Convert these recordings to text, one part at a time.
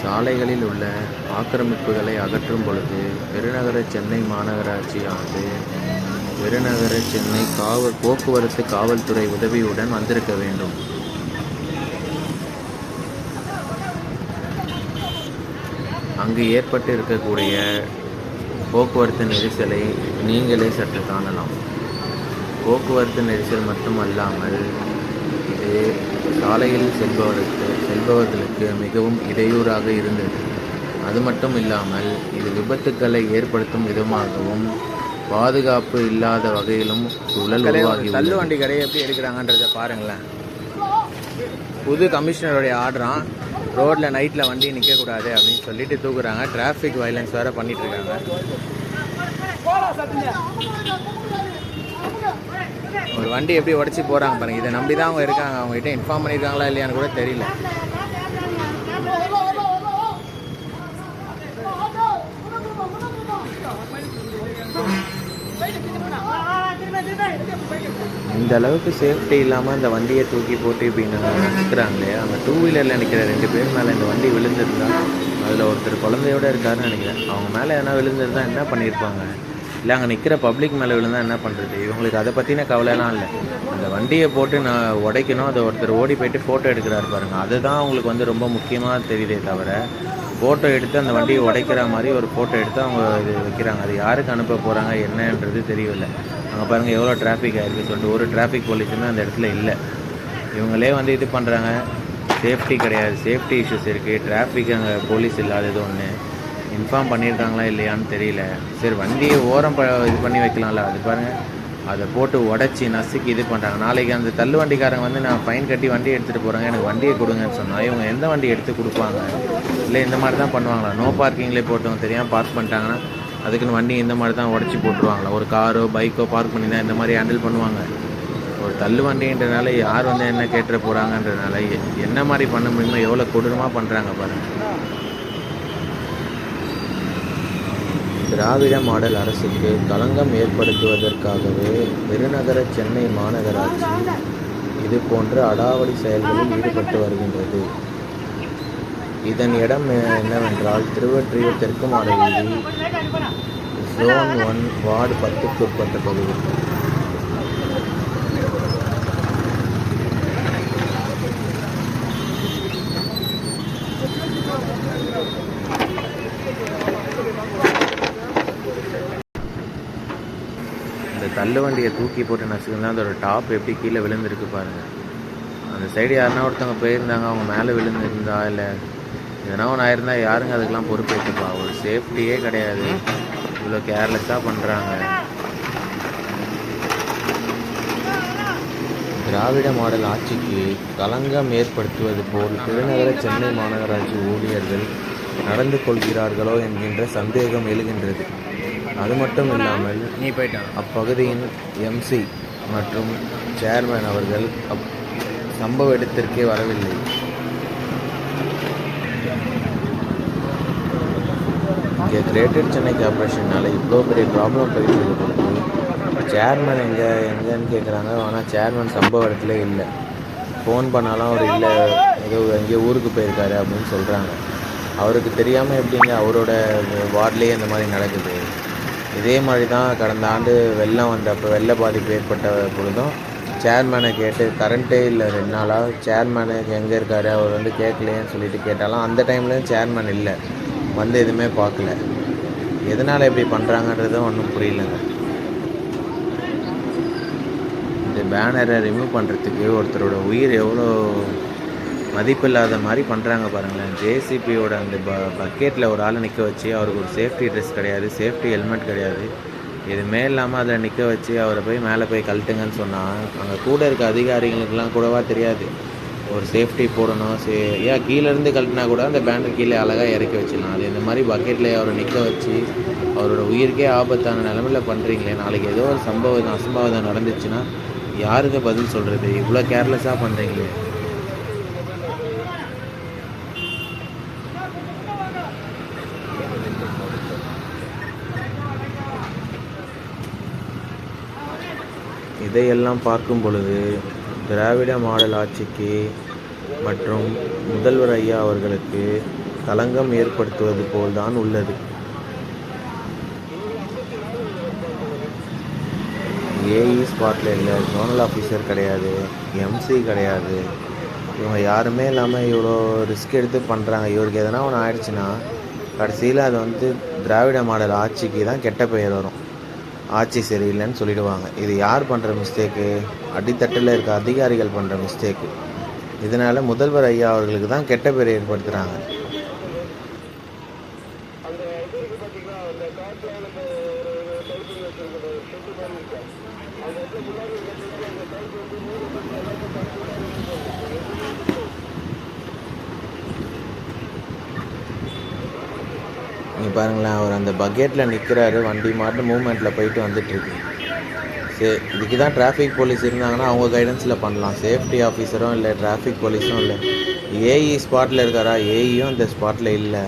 சாலைகளில் உள்ள ஆக்கிரமிப்புகளை அகற்றும் பொழுது பெருநகர சென்னை மாநகராட்சியானது பெருநகர சென்னை காவல் போக்குவரத்து காவல்துறை உதவியுடன் வந்திருக்க வேண்டும். அங்கு ஏற்பட்டு இருக்கக்கூடிய போக்குவரத்து நெரிசலை நீங்களே சற்று காணலாம். போக்குவரத்து நெரிசல் மட்டுமல்லாமல் இது சாலையில் செல்பவருக்கு செல்பவர்களுக்கு மிகவும் இடையூறாக இருந்தது. அது மட்டும் இல்லாமல் இது விபத்துக்களை ஏற்படுத்தும் விதமாகவும் பாதுகாப்பு இல்லாத வகையிலும் சூழல் உருவாகி தள்ளு வண்டி கடையை எப்படி எடுக்கிறாங்கன்றத பாருங்களேன். புது கமிஷனருடைய ஆர்டரான் ரோட்டில் நைட்டில் வண்டி நிற்கக்கூடாது அப்படின்னு சொல்லிட்டு தூக்குறாங்க. டிராஃபிக் வைலன்ஸ் வேறு பண்ணிட்டு இருக்காங்க. ஒரு வண்டி எப்படி உடச்சி போகிறாங்க பாருங்க. இதை நம்பி தான் அவங்க இருக்காங்க. அவங்ககிட்ட இன்ஃபார்ம் பண்ணியிருக்காங்களா இல்லையான்னு கூட தெரியல. இந்த அளவுக்கு சேஃப்டி இல்லாமல் அந்த வண்டியை தூக்கி போட்டு இப்படி நிற்கிறாங்களே அந்த டூ வீலரில் நிற்கிற ரெண்டு பேர் மேலே இந்த வண்டி விழுந்திருந்தா அதில் ஒருத்தர் குழந்தையோட இருக்காருன்னு நினைக்கிறேன். அவங்க மேலே எதனா விழுந்திருந்தா என்ன பண்ணியிருப்பாங்க? இல்லை அங்கே நிற்கிற பப்ளிக் மேலே விழுந்தால் என்ன பண்ணுறது இவங்களுக்கு அதை பற்றின கவலைலாம் இல்லை. அந்த வண்டியை போட்டு நான் உடைக்கணும் அதை ஒருத்தர் ஓடி போயிட்டு ஃபோட்டோ எடுக்கிறாரு பாருங்கள் அதுதான் அவங்களுக்கு வந்து ரொம்ப முக்கியமாக தெரியுதே தவிர ஃபோட்டோ எடுத்து அந்த வண்டியை உடைக்கிற மாதிரி ஒரு ஃபோட்டோ எடுத்து அவங்க இது வைக்கிறாங்க. அது யாருக்கு அனுப்ப போகிறாங்க என்னன்றது தெரியவில்லை. அங்கே பாருங்கள் எவ்வளோ டிராஃபிக் ஆகிருக்கு சொல்லிட்டு ஒரு டிராஃபிக் போலீஸுமே அந்த இடத்துல இல்லை. இவங்களே வந்து இது பண்ணுறாங்க சேஃப்டி கிடையாது. சேஃப்டி இஷ்யூஸ் இருக்குது டிராஃபிக் அங்கே போலீஸ் இல்லாதது ஒன்று இன்ஃபார்ம் பண்ணியிருக்காங்களா இல்லையான்னு தெரியல. சரி வண்டியை ஓரம் ப இது பண்ணி வைக்கலாம்ல. அது பாருங்கள் அதை போட்டு உடச்சி நசுக்கி இது பண்ணுறாங்க நாளைக்கு அந்த தள்ளு வண்டிக்காரங்க வந்து நான் ஃபைன் கட்டி வண்டி எடுத்துகிட்டு போகிறாங்க எனக்கு வண்டியை கொடுங்கன்னு சொன்னால் இவங்க எந்த வண்டி எடுத்து கொடுப்பாங்க? இல்லை இந்த மாதிரி தான் பண்ணுவாங்களா? நோ பார்க்கிங்லேயே போட்டவங்க தெரியாமல் பார்க் பண்ணிட்டாங்கன்னா அதுக்குன்னு வண்டி இந்த மாதிரி தான் உடச்சி போட்டுருவாங்களா? ஒரு காரோ பைக்கோ பார்க் பண்ணி தான் இந்த மாதிரி ஹேண்டில் பண்ணுவாங்க? ஒரு தள்ளு வண்டின்றனால யார் வந்து என்ன கேட்டுற போகிறாங்கன்றனால எ- என்ன மாதிரி பண்ண முடியுமோ எவ்வளோ கொடூரமாக பண்ணுறாங்க பாருங்கள் திராவிட மாடல் அரசுக்கு களங்கம் ஏற்படுத்துவதற்காகவே பெருநகர சென்னை மாநகராட்சி இது போன்ற அடாவடி செயல்களில் ஈடுபட்டு வருகின்றது. இதன் இடம் என்னவென்றால் திருவொற்றியூர் தெற்கு மாட வீதி ஜோன் ஒன் வார்டு பத்துக்கு உட்பட்ட பகுதி. இந்த வண்டியை தூக்கி போட்டு நசுக்குனா அதோட டாப் எப்படி கீழே விழுந்திருக்கு பாருங்க. அந்த சைடு யாருன்னா ஒருத்தவங்க போயிருந்தாங்க அவங்க மேலே விழுந்திருந்தா இல்லை எதனா ஒன்று ஆயிருந்தா யாருங்க அதுக்கெல்லாம் பொறுப்பேற்றுப்பா ஒரு சேஃப்டியே கிடையாது. இவ்வளோ கேர்லெஸ்ஸாக பண்ணுறாங்க திராவிட மாடல் ஆட்சிக்கு களங்கம் ஏற்படுத்துவது போல் பெருநகர சென்னை மாநகராட்சி ஊழியர்கள் நடந்து கொள்கிறார்களோ என்கின்ற சந்தேகம் எழுகின்றது. அது மட்டும் இல்லாமல் நீ போயிட்டான் அப்பகுதியின் எம்சி மற்றும் சேர்மன் அவர்கள் அப் சம்பவ இடத்திற்கே வரவில்லை. இங்கே கிரேட்டர் சென்னை கார்பரேஷனால் இவ்வளோ பெரிய ப்ராப்ளம் போயிட்டு இருக்க சேர்மன் எங்கே எங்கேன்னு கேட்குறாங்க ஆனால் சேர்மன் சம்பவ இடத்துல இல்லை. ஃபோன் பண்ணாலும் அவர் இல்லை. ஏதோ எங்கேயோ ஊருக்கு போயிருக்காரு அப்படின்னு சொல்கிறாங்க அவருக்கு தெரியாமல் எப்படிங்க அவரோட வார்ட்லேயே இந்த மாதிரி நடக்குது? இதே மாதிரி தான் கடந்த ஆண்டு வெள்ளம் வந்தப்போ வெள்ள பாதிப்பு ஏற்பட்ட பொழுதும் சேர்மேனை கேட்டு கரண்ட்டே இல்லை ரெண்டு நாளாக சேர்மேனு எங்கே இருக்காரு அவர் வந்து கேட்கலையேன்னு சொல்லிட்டு கேட்டாலும் அந்த டைம்லேயும் சேர்மேன் இல்லை. வந்து எதுவுமே பார்க்கல. எதனால் இப்படி பண்ணுறாங்கன்றதும் ஒன்றும் புரியலங்க. இந்த பேனரை ரிமூவ் பண்ணுறதுக்கு ஒருத்தரோட உயிர் எவ்வளோ மதிப்பில்லாத மாதிரி பண்ணுறாங்க பாருங்களேன். ஜேசிபியோட அந்த ப பக்கெட்டில் ஒரு ஆளை நிற்க வச்சு அவருக்கு ஒரு சேஃப்டி ட்ரெஸ் கிடையாது சேஃப்டி ஹெல்மெட் கிடையாது. எதுவுமே இல்லாமல் அதில் நிற்க வச்சு அவரை போய் மேலே போய் கழட்டுங்கன்னு சொன்னால் அங்கே கூட இருக்க அதிகாரிகளுக்கெல்லாம் கூடவா தெரியாது. ஒரு சேஃப்டி போடணும் சே ஏன் கீழேருந்து கழட்டினா கூட அந்த பேனர் கீழே அழகாக இறக்கி வச்சிடலாம். அது இந்த மாதிரி பக்கெட்டில் அவரை நிற்க வச்சு அவரோட உயிருக்கே ஆபத்தான நிலமையில பண்ணுறீங்களே நாளைக்கு ஏதோ ஒரு சம்பவம் அசம்பாவிதம் நடந்துச்சுன்னா யாருக்கு பதில் சொல்கிறது இவ்வளோ கேர்லெஸ்ஸாக பண்ணுறீங்களே இதையெல்லாம் பார்க்கும் பொழுது திராவிட மாடல் ஆட்சிக்கு மற்றும் முதல்வர் ஐயா அவர்களுக்கு களங்கம் ஏற்படுத்துவது போல்தான் உள்ளது. ஏஇ ஸ்பாட்டில் இல்லை ஜோனல் ஆஃபீஸர் கிடையாது எம்சி கிடையாது. இவங்க யாருமே இல்லாமல் இவ்வளோ ரிஸ்க் எடுத்து பண்ணுறாங்க இவருக்கு எதனா ஒன்று ஆயிடுச்சுன்னா கடைசியில் அது வந்து திராவிட மாடல் ஆட்சிக்கு தான் கெட்ட பெயர் வரும். ஆட்சி சரியில்லைன்னு சொல்லிடுவாங்க. இது யார் பண்ணுற மிஸ்டேக்கு அடித்தட்டில் இருக்க அதிகாரிகள் பண்ணுற மிஸ்டேக்கு இதனால் முதல்வர் ஐயா அவர்களுக்கு தான் கெட்ட பேர் ஏற்படுத்துகிறாங்க இங்கே இந்த அந்த பக்கெட்டில் நிற்கிறாரு வண்டி மாட்டு மூவ்மெண்ட்டில் போயிட்டு வந்துட்டுருக்கு. சே இதுக்கு தான் டிராஃபிக் போலீஸ் இருந்தாங்கன்னா அவங்க கைடன்ஸில் பண்ணலாம். சேஃப்டி ஆஃபீஸரும் இல்லை டிராஃபிக் போலீஸும் இல்லை. ஏஇ ஸ்பாட்டில் இருக்காரா? ஏஇயும் இந்த ஸ்பாட்டில் இல்லை.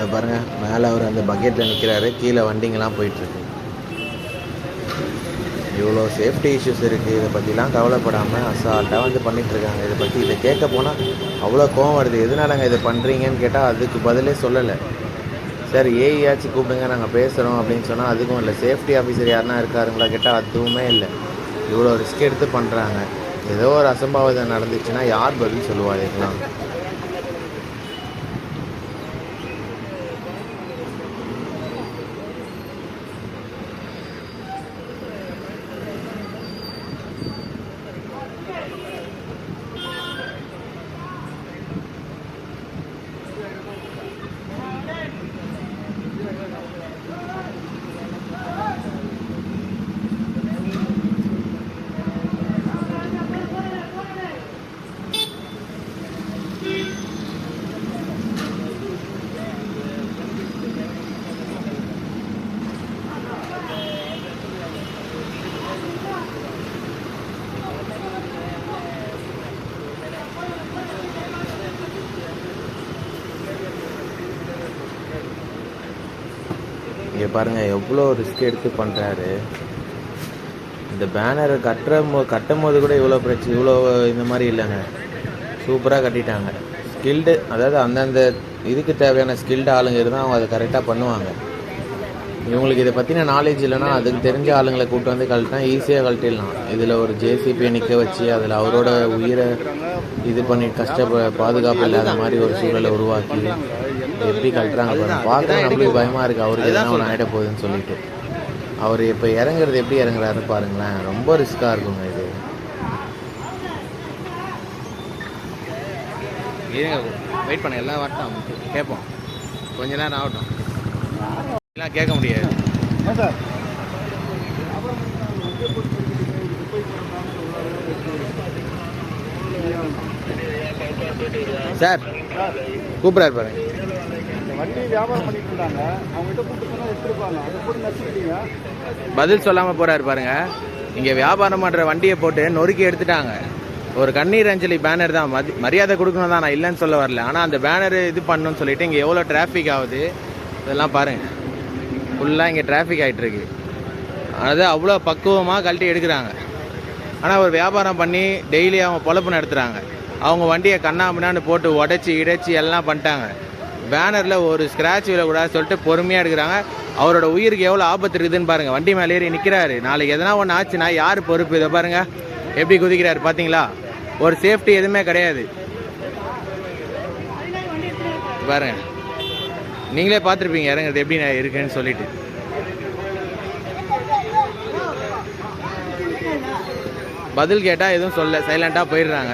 இதை பாருங்கள் மேலே அவர் அந்த பக்கெட்டில் நிற்கிறாரு கீழே வண்டிங்கெல்லாம் போயிட்டுருக்கு. இவ்வளோ சேஃப்டி இஷ்யூஸ் இருக்குது இதை பற்றிலாம் கவலைப்படாமல் அசால்ட்டாக வந்து பண்ணிகிட்ருக்காங்க இதை பற்றி இதை கேட்க போனால் அவ்வளோ கோவம் வருது. எதனாலங்க இதை பண்ணுறீங்கன்னு கேட்டால் அதுக்கு பதிலே சொல்லலை. சார் ஏஐயாச்சும் கூப்பிடுங்க. நாங்கள் பேசுகிறோம் அப்படின்னு சொன்னால் அதுக்கும் இல்லை. சேஃப்டி ஆஃபீஸர் யாருனா இருக்காருங்களா கேட்டால் அதுவுமே இல்லை. இவ்வளோ ரிஸ்க் எடுத்து பண்ணுறாங்க ஏதோ ஒரு அசம்பாவிதம் நடந்துச்சுன்னா யார் பதில் சொல்லுவா இதுக்கெல்லாம் இங்கே பாருங்கள் எவ்வளோ ரிஸ்க் எடுத்து பண்ணுறாரு இந்த பேனரை கட்டுற மோ கட்டும் போது கூட இவ்வளோ பிரச்சனை இவ்வளோ இந்த மாதிரி இல்லைங்க. சூப்பராக கட்டிட்டாங்க. ஸ்கில்டு அதாவது அந்தந்த இதுக்கு தேவையான ஸ்கில்டு ஆளுங்க இருந்தால் அவங்க அதை கரெக்டாக பண்ணுவாங்க. இவங்களுக்கு இதை பற்றின நாலேஜ் இல்லைன்னா அதுக்கு தெரிஞ்ச ஆளுங்களை கூப்பிட்டு வந்து கழட்டினா ஈஸியாக கழட்டிடலாம். இதில் ஒரு ஜேசிபியை நிற்க வச்சு அதில் அவரோட உயிரை இது பண்ணி கஷ்டப்ப பாதுகாப்பு இல்லாத மாதிரி ஒரு சூழலை உருவாக்கி எப்படி கழட்டுறாங்க பாருங்க. பார்க்க நம்மளுக்கு பயமாக இருக்குது அவருக்கு எதனா ஒன்று ஆகிட போகுதுன்னு சொல்லிட்டு. அவர் இப்போ இறங்குறது எப்படி இறங்குறாரு பாருங்களேன். ரொம்ப ரிஸ்க்காக இருக்குங்க இது. வெயிட் பண்ண. எல்லாம் வரட்டும் கேட்போம் கொஞ்ச நேரம் ஆகட்டும். எல்லாம் கேட்க முடியாது. சார் கூப்பிட்றாரு பாருங்க. வண்டி வியாபாரம் பண்ணிட்டு இருந்தாங்க. அவங்ககிட்ட கூப்பிட்டு சொன்னா எடுத்துருப்பாங்க. அதை போட்டு நச்சுக்கிட்டீங்க பதில் சொல்லாமல் போறாரு பாருங்க. இங்கே வியாபாரம் பண்ணுற வண்டியை போட்டு நொறுக்கி எடுத்துட்டாங்க. ஒரு கண்ணீர் அஞ்சலி பேனர் தான். மதி மரியாதை கொடுக்கணும் தான் நான் இல்லைன்னு சொல்ல வரல. ஆனால் அந்த பேனர் இது பண்ணணும்னு சொல்லிட்டு இங்கே எவ்வளோ டிராஃபிக் ஆகுது இதெல்லாம் பாருங்க. ஃபுல்லாக இங்கே டிராஃபிக் ஆகிட்டுருக்கு அதாவது அவ்வளோ பக்குவமாக கழட்டி எடுக்கிறாங்க. ஆனால் ஒரு வியாபாரம் பண்ணி டெய்லி அவங்க பொழப்பு நடத்துகிறாங்க அவங்க வண்டியை கண்ணாமண்ணான்னு போட்டு உடச்சி இடைச்சி எல்லாம் பண்ணிட்டாங்க. பேனரில் ஒரு ஸ்க்ராட்ச் விழக்கூடாது சொல்லிட்டு பொறுமையாக எடுக்கிறாங்க. அவரோட உயிருக்கு எவ்வளோ ஆபத்து இருக்குதுன்னு பாருங்கள் வண்டி மேலே ஏறி நிற்கிறாரு நாளைக்கு எதனா ஒன்று ஆச்சுன்னா யார் பொறுப்பு? இதை பாருங்கள் எப்படி குதிக்கிறாரு பார்த்தீங்களா ஒரு சேஃப்டி எதுவுமே கிடையாது. பாருங்க. நீங்களே பார்த்துருப்பீங்க இறங்குறது எப்படி நான் இருக்குன்னு சொல்லிட்டு. பதில் கேட்டால் எதுவும் சொல்ல சைலண்ட்டாக போயிடுறாங்க.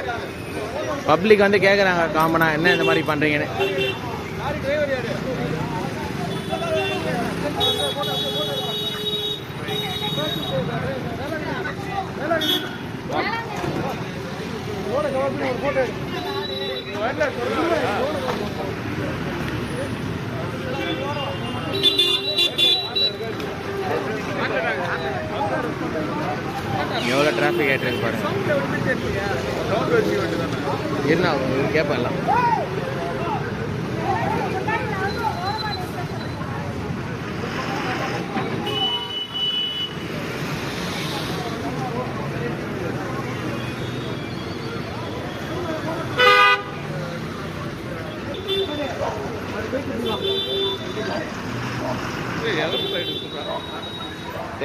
பப்ளிக் வந்து கேட்குறாங்க காமனாக என்ன இந்த மாதிரி பண்ணுறீங்கன்னு எவ்வளோ டிராஃபிக் ஆகிட்டு இருக்கு பாருங்க இருந்தா கேட்பேன்ல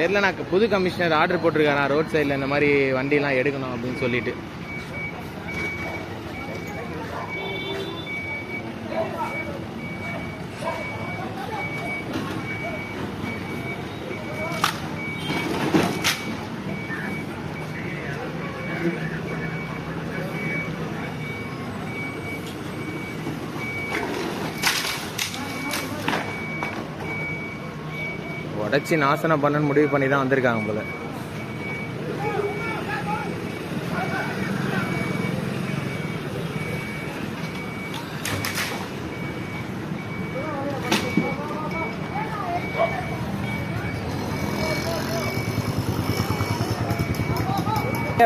தெரியல நான் புது கமிஷனர் ஆர்டர் போட்டிருக்காரா. ரோட் சைடில் இந்த மாதிரி வண்டிலாம் எடுக்கணும் அப்படின்னு சொல்லிட்டு. உடச்சி நாசனம் பண்ணணும்னு முடிவு பண்ணி தான் வந்திருக்காங்க போல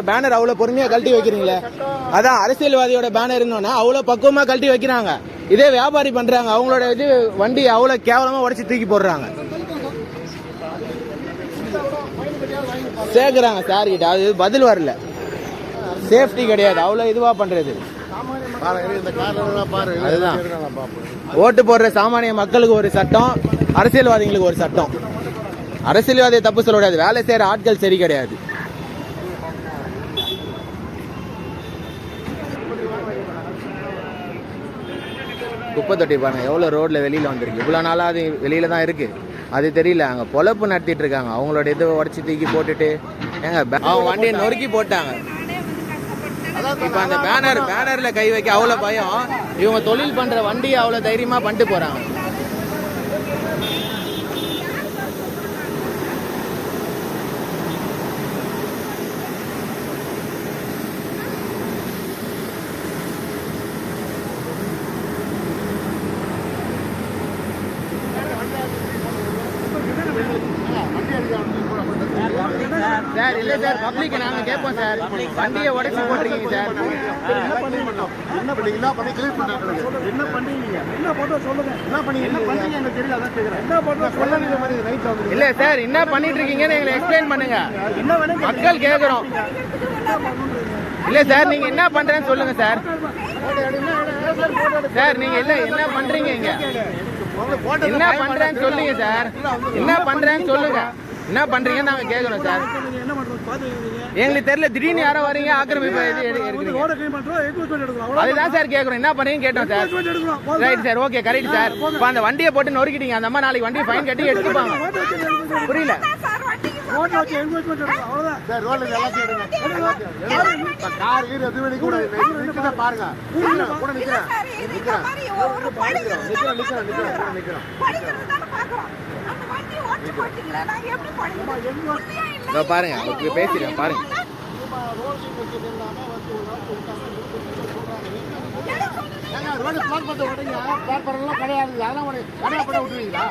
பேனர் அவ்வளோ பொறுமையாக கழட்டி வைக்கிறீங்களே? அதான் அரசியல்வாதியோட பேனர் இருந்தோன்னா அவ்வளோ பக்குவமாக கழட்டி வைக்கிறாங்க. இதே வியாபாரி பண்ணுறாங்க அவங்களோட இது வண்டி அவ்வளோ கேவலமாக உடச்சி தூக்கி போடுறாங்க. சேர்க்குறாங்க சார் கிட்ட. அது பதில் வரல. சேஃப்டி கிடையாது. அவ்வளோ இதுவாக பண்ணுறது இந்த கார்ல பாரு அதுதான். ஓட்டு போடுற சாமானிய மக்களுக்கு ஒரு சட்டம் அரசியல்வாதிகளுக்கு ஒரு சட்டம். அரசியல்வாதியை தப்பு சொல்ல முடியாது. வேலை செய்யற ஆட்கள் சரி கிடையாது. குப்பை தொட்டி பாருங்க. எவ்வளோ ரோட்ல வெளியில வந்திருக்கு. இவ்வளோ நாளாக அது வெளியில தான் இருக்கு. அது தெரியல அங்கே பொழப்பு நடத்திட்டு இருக்காங்க. அவங்களோட இதை உடச்சி தூக்கி போட்டுட்டு ஏங்க அவங்க வண்டியை நொறுக்கி போட்டாங்க. இப்போ அந்த பேனர் பேனர்ல கை வைக்க அவ்வளோ பயம். இவங்க தொழில் பண்ற வண்டியை அவ்வளோ தைரியமா பண்ணிட்டு போறாங்க. சார் இல்ல சார் பப்ளிக் நாங்க கேட்போம் சார். வண்டியை உடைச்சு போட்டிருக்கீங்க சார். என்ன பண்ணீங்க? என்ன பண்ணீங்க? என்ன பண்ணி கிளியர் பண்ணாங்க? என்ன பண்ணீங்க? என்ன போட்டோ சொல்லுங்க என்ன பண்ணீங்க? என்ன பண்ணீங்க? எனக்கு தெரியல அதான் கேக்குறேன். என்ன போட்டோ சொல்லுங்க இந்த மாதிரி ரைட்ல வந்து இல்ல சார் என்ன பண்ணிட்டு இருக்கீங்கன்னு எங்களை எக்ஸ்பிளைன் பண்ணுங்க. மக்கள் கேக்குறோம். இல்ல சார் நீங்க என்ன பண்றேன்னு சொல்லுங்க சார். சார் நீங்க இல்ல என்ன பண்றீங்க இங்க? என்ன பண்றேன்னு சொல்லுங்க சார். என்ன பண்றேன்னு சொல்லுங்க. என்ன பண்றீங்கன்னு நாங்க கேக்குறோம் சார். என்ன பண்றது பாத்துக்கிறீங்க எங்களுக்கு தெரியல திடீர்னு யாரோ வரீங்க ஆக்கிரமிப்பு அதுதான் சார் கேக்குறோம். என்ன பண்றீங்க கேட்டோம் sir. Right sir okay correct sir. இப்போ அந்த வண்டியை போட்டு நொறுக்கிட்டீங்க அந்த அம்மா நாளைக்கு வண்டி ஃபைன் கட்டி எடுத்துப்பாங்க புரியல? ரோட்ல வச்சு எக்யூப்மெண்ட் எடுக்கலாம் அவ்வளவுதான். சார் ரோட்ல எல்லாத்தையும் எடுங்க. கார் கீர் எது வேணி கூட நிக்கிறத பாருங்க. கூட நிக்கிறேன். இதோ பாருங்க அவருக்கு பேசிடுறேன் பாருங்க. ரோடு பிளாட் பண்ண விடுங்க பிளாட் பண்ணலாம் கிடையாது அதெல்லாம் ஒரு கடை பண்ண விட்டுருவீங்களா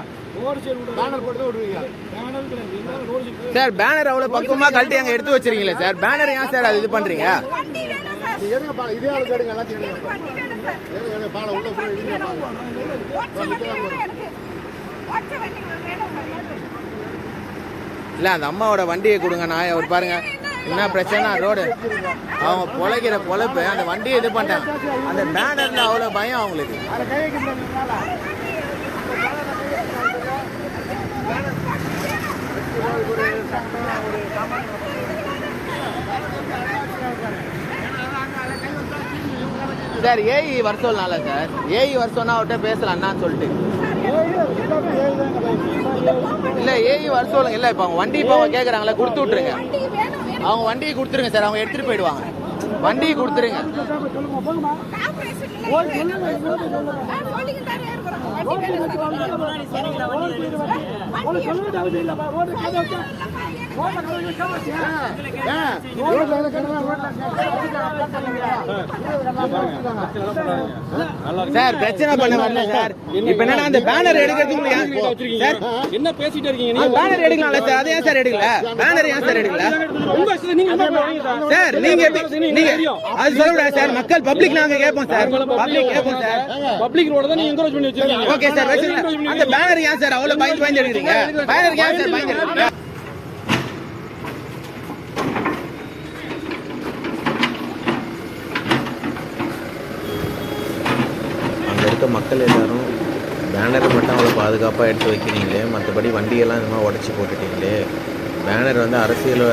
சார் பேனர் அவ்வளவு பக்குவமா கழட்டி அங்க எடுத்து வச்சிருக்கீங்களே சார்? பேனர் ஏன் சார் அது இது பண்றீங்க? இதே ஆளுக்கு எடுங்க எல்லாத்தையும் இல்ல அந்த அம்மாவோட வண்டியை கொடுங்க நான் அவர் பாருங்க. என்ன பிரச்சனை ரோடு. அவங்க பொழைக்கிற பொழைப்பு அந்த வண்டியை இது பண்ணிட்டாங்க அந்த பேனர்ல அவ்வளோ பயம் அவங்களுக்கு. சார் ஏஇ வர சொல்லலாம்ல சார். ஏஇ வர சொன்னா அவர்கிட்ட பேசலாம் சொல்லிட்டு. இல்ல ஏஇ வர சொல்லுங்க. இல்ல இப்ப அவங்க வண்டி இப்ப அவங்க கேக்குறாங்களே கொடுத்து விட்டுருங்க. அவங்க வண்டியை கொடுத்துருங்க சார். அவங்க எடுத்துட்டு போயிடுவாங்க. வண்டியை கொடுத்துருங்க. சொல்லுங்க சார் பிரச்சனை பண்ண வரல சார். இப்ப என்னன்னா அந்த பேனர் எடுக்கிறதுக்கு சார் என்ன பேசிட்டு இருக்கீங்க பேனர் எடுக்கலாம்ல சார். அதை ஏன் சார் எடுக்கல? பேனர் ஏன் சார் எடுக்கல? சார்? நீங்க நீங்க அது சொல்லக்கூடாது சார். மக்கள் பப்ளிக் நாங்க கேட்போம் சார். பப்ளிக் கேட்போம் சார். பப்ளிக் ரோட தான் நீங்க என்கரேஜ் பண்ணி வச்சிருக்கீங்க. ஓகே சார் அந்த பேனர் ஏன் சார்? அவ்வளவு பயந்து பயந்து எடுக்கிறீங்க? பேனர் ஏன் சார் பயந்து எடுக்கிறீங்க அங்கே இருக்க மக்கள் எல்லாரும் பேனரை மட்டும் அவ்வளோ பாதுகாப்பாக எடுத்து வைக்கிறீங்களே மற்றபடி வண்டியெல்லாம் இந்த மாதிரி உடச்சி போட்டுட்டீங்களே பேனர் வந்து அரசியல்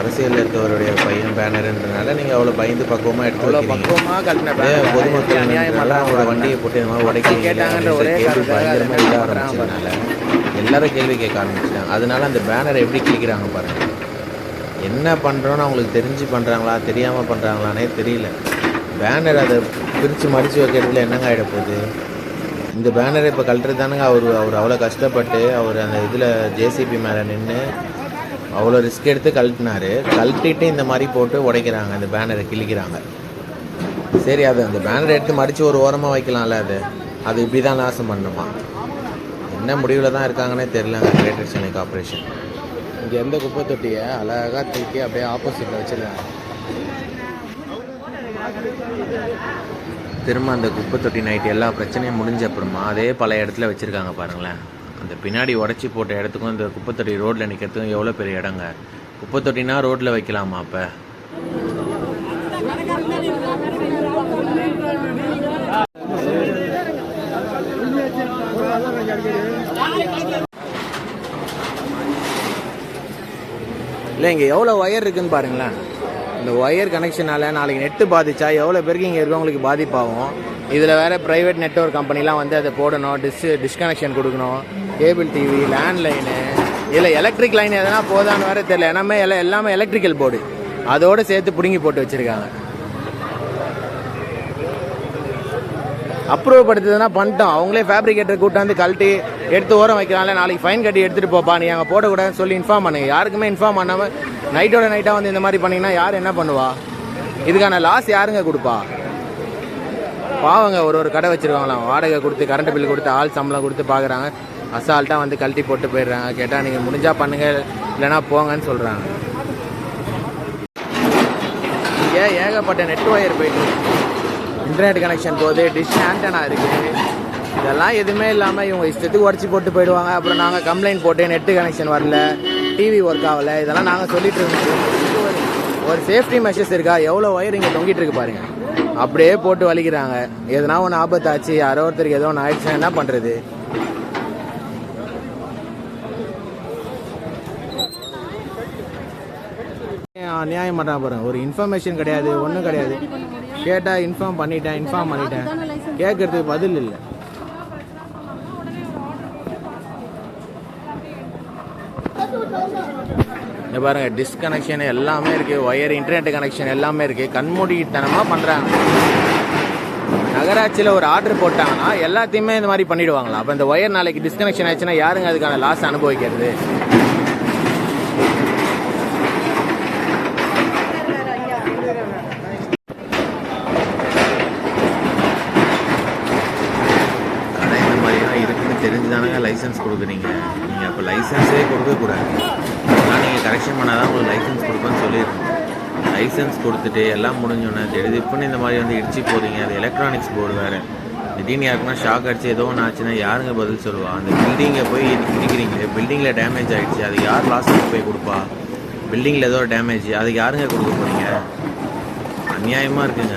அரசியலில் இருக்கவருடைய பையன் பேனருன்றனால நீங்கள் அவ்வளோ பயந்து பக்குவமாக எடுத்து அவ்வளவு வைக்கிறீங்க. பக்குவமா கட்டின அதே பேனர் பொதுமக்கள் அநியாயம் நல்லா அவங்களோட. வண்டியை போட்டு இந்த மாதிரி கேட்டாங்கன்ற ஒரே காரணத்துக்காக பயங்கரமாக இதாக ஆரம்பிச்சதுனால எல்லாரும் கேள்வி கேட்க ஆரம்பிச்சிட்டாங்க. அதனால அந்த பேனரை எப்படி கிளிக்கிறாங்க பாருங்க. என்ன பண்ணுறோன்னு அவங்களுக்கு தெரிஞ்சு பண்ணுறாங்களா தெரியாமல் பண்ணுறாங்களானே தெரியல. பேனர் அதை பிரித்து மடித்து வைக்கிறதுல என்னங்க ஆகிட போகுது இந்த பேனரை இப்போ கழட்டுறது தானுங்க அவர் அவர் அவ்வளோ கஷ்டப்பட்டு அவர் அந்த இதில் ஜேசிபி மேலே நின்று அவ்வளோ ரிஸ்க் எடுத்து கழட்டினார். கழட்டிட்டு இந்த மாதிரி போட்டு உடைக்கிறாங்க. அந்த பேனரை கிழிக்கிறாங்க. சரி அது அந்த பேனரை எடுத்து மடித்து ஒரு ஓரமாக வைக்கலாம்ல அது. அது இப்படி தான் நாசம் பண்ணுமா? என்ன முடிவில் தான் இருக்காங்கன்னே தெரியலங்க. கிரேட்டர் சென்னை கார்பரேஷன் இங்கே எந்த குப்பை தொட்டியை அழகாக தூக்கி அப்படியே ஆப்போசிட்டில் வச்சுருக்காங்க. திரும்ப அந்த குப்பை தொட்டி நைட்டு எல்லா பிரச்சனையும் முடிஞ்ச அப்புறமா அதே பல இடத்துல வச்சுருக்காங்க பாருங்களேன். அந்த பின்னாடி உடச்சி போட்ட இடத்துக்கும் இந்த குப்பை தொட்டி ரோட்டில் நிற்கிறதுக்கும் எவ்வளோ பெரிய இடங்க? குப்பை தொட்டினா ரோட்டில் வைக்கலாமா அப்போ? இல்லை இங்கே எவ்வளோ ஒயர் இருக்குன்னு பாருங்களேன். இந்த ஒயர் கனெக்ஷனால நாளைக்கு நெட்டு பாதிச்சா எவ்வளோ பேருக்கு இங்கே இருக்கவங்களுக்கு பாதிப்பாகும்? இதில் வேறு ப்ரைவேட் நெட்ஒர்க் கம்பெனிலாம் வந்து அதை போடணும் டிஷ் டிஸ்கனெக்ஷன் கொடுக்கணும். கேபிள் டிவி லேண்ட்லைனு இதில் எலக்ட்ரிக் லைன் எதனா போதான்னு வேறு தெரியல. எல்லாமே எல்லாம் எல்லாமே எலக்ட்ரிக்கல் போர்டு அதோடு சேர்த்து பிடுங்கி போட்டு வச்சுருக்காங்க. அப்ரூவ் படுத்துதுன்னா பண்ணிட்டோம். அவங்களே ஃபேப்ரிகேட்டர் கூட்டாந்து கழட்டி எடுத்து ஓரம் வைக்கலாம்ல நாளைக்கு ஃபைன் கட்டி எடுத்துகிட்டு போப்பா நீ அங்கே போடக்கூடாதுன்னு சொல்லி இன்ஃபார்ம் பண்ணுங்க. யாருக்குமே இன்ஃபார்ம் பண்ணாமல் நைட்டோட நைட்டாக வந்து இந்த மாதிரி பண்ணிங்கன்னா யார் என்ன பண்ணுவா? இதுக்கான லாஸ் யாருங்க கொடுப்பா? பாவங்க ஒரு ஒரு கடை வச்சுருவாங்களாம். வாடகை கொடுத்து கரண்ட் பில் கொடுத்து ஆள் சம்பளம் கொடுத்து பார்க்குறாங்க அசால்ட்டாக வந்து கழட்டி போட்டு போயிடுறாங்க. கேட்டால் நீங்கள் முடிஞ்சால் பண்ணுங்கள் இல்லைன்னா போங்கன்னு சொல்கிறாங்க ஏன் ஏகப்பட்ட நெட் ஒயர் போயிட்டு இன்டர்நெட் கனெக்ஷன் போகுது டிஷ் ஆண்டனா இருக்குது இதெல்லாம் எதுவுமே இல்லாமல் இவங்க இஷ்டத்துக்கு உடச்சி போட்டு போயிடுவாங்க. அப்புறம் நாங்கள் கம்ப்ளைண்ட் போட்டு நெட்டு கனெக்ஷன் வரல டிவி ஒர்க் ஆகல இதெல்லாம் நாங்கள் சொல்லிட்டு இருந்தோம் ஒரு சேஃப்டி மெஷர்ஸ் இருக்கா? எவ்வளோ ஒயர் இங்கே தொங்கிட்டு இருக்கு பாருங்க. அப்படியே போட்டு வலிக்கிறாங்க. எதனா ஒன்று ஆபத்தாச்சு யாரோ ஒருத்தருக்கு ஏதோ ஒன்று ஆயிடுச்சுன்னா என்ன பண்ணுறது அநியாயம் பண்ணுறான் பாருங்க. ஒரு இன்ஃபர்மேஷன் கிடையாது ஒன்றும் கிடையாது. கேட்டால் இன்ஃபார்ம் பண்ணிட்டேன் இன்ஃபார்ம் பண்ணிட்டேன். கேட்கறதுக்கு பதில் இல்லை. இங்கே பாருங்கள் டிஸ்கனெக்ஷன் எல்லாமே இருக்குது ஒயர் இன்டர்நெட் கனெக்ஷன் எல்லாமே இருக்குது கண்மூடித்தனமாக பண்ணுறாங்க நகராட்சியில் ஒரு ஆர்டர் போட்டாங்கன்னா எல்லாத்தையுமே இந்த மாதிரி பண்ணிடுவாங்களா அப்போ இந்த ஒயர் நாளைக்கு டிஸ்கனெக்ஷன் ஆச்சுன்னா யாருங்க அதுக்கான லாஸ் அனுபவிக்கிறது கடை இந்த மாதிரிலாம் இருக்குன்னு தெரிஞ்சு தானங்க லைசன்ஸ் கொடுக்குறீங்க நீங்கள் அப்போ லைசன்ஸே கொடுக்கக்கூடாது அதெல்லாம் நீங்கள் கரெக்ஷன் பண்ணால் தான் உங்களுக்கு லைசன்ஸ் கொடுப்பேன்னு சொல்லியிருக்கோம். லைசன்ஸ் கொடுத்துட்டு எல்லாம் முடிஞ்சோன்னே திடீர்னு இந்த மாதிரி வந்து இடிச்சு போகிறீங்க அது எலக்ட்ரானிக்ஸ் போர்டு வேறு. திடீர்னு யாருக்குன்னா ஷாக் அடிச்சு ஏதோ ஒன்று ஆச்சுன்னா யாருங்க பதில் சொல்லுவா? அந்த பில்டிங்கை போய் இடிக்கிறீங்களே பில்டிங்கில் டேமேஜ் ஆகிடுச்சு அது யார் லாஸ்ட்டுக்கு போய் கொடுப்பா? பில்டிங்கில் ஏதோ டேமேஜ் அதுக்கு யாருங்க கொடுக்க போகிறீங்க அநியாயமாக இருக்குங்க.